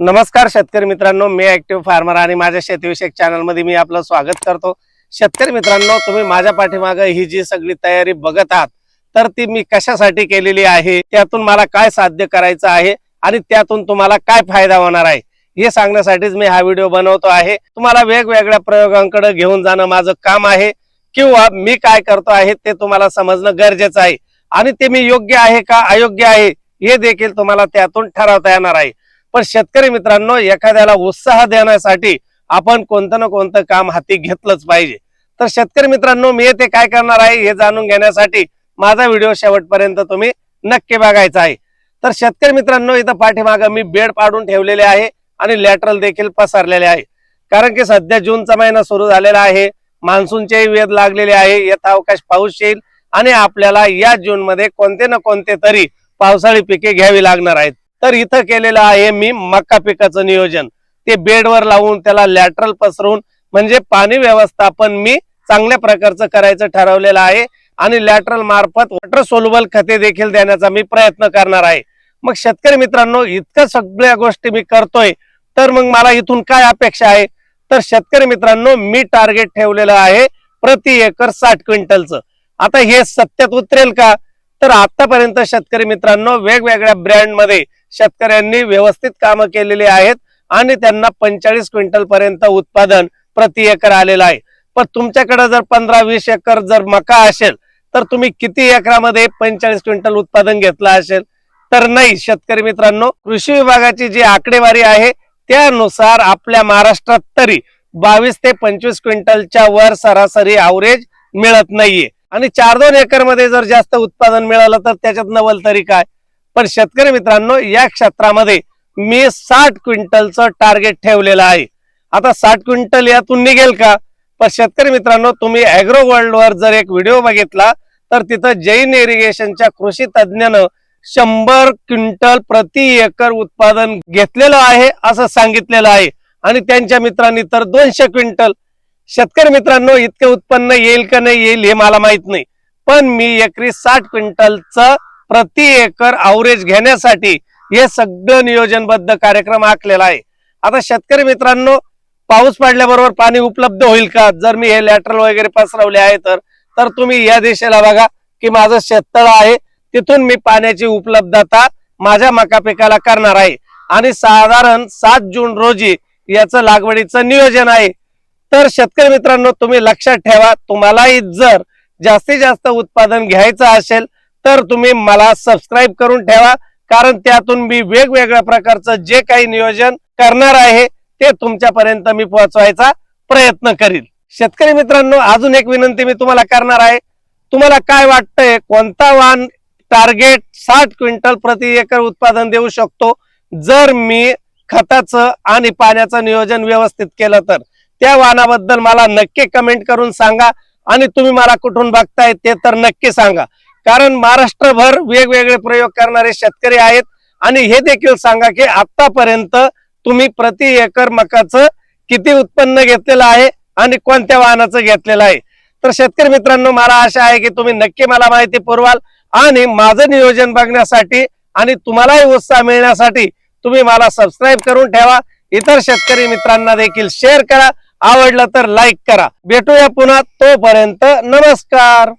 नमस्कार शेतकरी मित्रांनो मी ऍक्टिव्ह फार्मर आणि माझ्या शेतीविषयक चॅनलमध्ये मी आपलं स्वागत करतो. शेतकरी मित्रांनो तुम्ही माझ्या पाठीमागे ही जी सगळी तयारी बघत आहात तर ती मी कशासाठी केलेली आहे त्यातून मला काय साध्य करायचं आहे आणि त्यातून तुम्हाला काय फायदा होणार आहे हे सांगण्यासाठीच मी हा व्हिडिओ बनवतो आहे. तुम्हाला वेगवेगळ्या प्रयोगांकडे घेऊन जाणं माझं काम आहे किंवा मी काय करतो आहे ते तुम्हाला समजणं गरजेचं आहे. आणि ते मी योग्य आहे का अयोग्य आहे हे देखील तुम्हाला त्यातून ठरवता येणार आहे. पण शेतकरी मित्रांनो एखाद्याला उत्साह देण्यासाठी आपण कोणतं ना कोणतं काम हाती घेतलंच पाहिजे. तर शेतकरी मित्रांनो मी ते काय करणार आहे हे जाणून घेण्यासाठी माझा व्हिडिओ शेवटपर्यंत तुम्ही नक्की बघायचा आहे. तर शेतकरी मित्रांनो इथं पाठीमागं मी बेड पाडून ठेवलेले आहे आणि लॅटरल देखील पसरलेले आहे. कारण की सध्या जूनचा महिना सुरू झालेला आहे मान्सूनचेही वेध लागलेले आहे यथावकाश पाऊस येईल आणि आपल्याला या जून मध्ये कोणते ना कोणते तरी पावसाळी पिके घ्यावी लागणार आहेत. तर इथं केलेलं आहे मी मका पिकाचं नियोजन. ते बेडवर लावून त्याला लॅटरल पसरून म्हणजे पाणी व्यवस्थापन मी चांगल्या प्रकारचं करायचं ठरवलेलं आहे. आणि लॅटरल मार्फत वॉटर सोल्युबल खते देखील देण्याचा मी प्रयत्न करणार आहे. मग शेतकरी मित्रांनो इतक्या सगळ्या गोष्टी मी करतोय तर मग मला इथून काय अपेक्षा आहे? तर शेतकरी मित्रांनो मी टार्गेट ठेवलेलं आहे प्रति एकर साठ क्विंटलचं. आता हे सत्यात उतरेल का? तर आतापर्यंत शेतकरी मित्रांनो वेगवेगळ्या ब्रँडमध्ये शेतकऱ्यांनी व्यवस्थित कामं केलेली आहेत आणि त्यांना पंचेचाळीस क्विंटल पर्यंत उत्पादन प्रति एकर आलेलं आहे. पण तुमच्याकडे जर पंधरा वीस एकर जर मका असेल तर तुम्ही किती एकरामध्ये पंचेचाळीस क्विंटल उत्पादन घेतलं असेल? तर नाही शेतकरी मित्रांनो कृषी विभागाची जी आकडेवारी आहे त्यानुसार आपल्या महाराष्ट्रात तरी बावीस ते पंचवीस क्विंटलच्या वर सरासरी अवरेज मिळत नाहीये. आणि चार दोन एकरमध्ये जर जास्त उत्पादन मिळालं तर त्याच्यात नवल तरी काय? पण शेतकरी मित्रांनो या क्षेत्रामध्ये मी साठ क्विंटलचं टार्गेट ठेवलेलं आहे. आता साठ क्विंटल यातून निघेल का? पण शेतकरी मित्रांनो तुम्ही अॅग्रो वर्ल्ड वर जर एक व्हिडिओ बघितला तर तिथं जैन इरिगेशनच्या कृषी तज्ज्ञानं शंभर क्विंटल प्रति एकर उत्पादन घेतलेलं आहे असं सांगितलेलं आहे. आणि त्यांच्या मित्रांनी तर दोनशे क्विंटल. शेतकरी मित्रांनो इतकं उत्पन्न येईल का नाही येईल हे मला माहीत नाही. पण मी एकरी साठ क्विंटलचं प्रति एकर अवरेज घेण्यासाठी हे सगळं नियोजनबद्ध कार्यक्रम आखलेला आहे. आता शेतकरी मित्रांनो पाऊस पडल्याबरोबर पाणी उपलब्ध होईल का? जर मी हे लॅटरल वगैरे पसरवले आहे तर तर तुम्ही या दिशेला बघा की माझं शेततळ आहे तिथून मी पाण्याची उपलब्धता माझ्या मका पिकाला करणार आहे. आणि साधारण सात जून रोजी याचं लागवडीचं नियोजन आहे. तर शेतकरी मित्रांनो तुम्ही लक्षात ठेवा तुम्हालाही जर जास्तीत जास्त उत्पादन घ्यायचं असेल तर तुम्ही मला सबस्क्राईब करून ठेवा कारण त्यातून मी वेगवेगळ्या प्रकारचं जे काही नियोजन करणार आहे ते तुमच्यापर्यंत मी पोहोचवायचा प्रयत्न करील. शेतकरी मित्रांनो अजून एक विनंती मी तुम्हाला करणार आहे. तुम्हाला काय वाटतंय कोणता वाहन टार्गेट साठ क्विंटल प्रति एकर उत्पादन देऊ शकतो? जर मी खताचं आणि पाण्याचं नियोजन व्यवस्थित केलं तर त्या वाहनाबद्दल मला नक्की कमेंट करून सांगा आणि तुम्ही मला कुठून बघताय ते तर नक्की सांगा. कारण महाराष्ट्रभर वेगवेगळे प्रयोग करणारे शेतकरी आहेत. आणि हे देखील सांगा की आतापर्यंत तुम्ही प्रति एकर मकाचं किती उत्पन्न घेतलेलं आहे आणि कोणत्या वाहनाचं घेतलेलं आहे? तर शेतकरी मित्रांनो मला आशा आहे की तुम्ही नक्की मला माहिती पुरवाल आणि माझं नियोजन बघण्यासाठी आणि तुम्हालाही उत्साह मिळण्यासाठी तुम्ही मला सबस्क्राईब करून ठेवा. इतर शेतकरी मित्रांना देखील शेअर करा. आवडलं तर लाईक करा. भेटूया पुन्हा तोपर्यंत नमस्कार.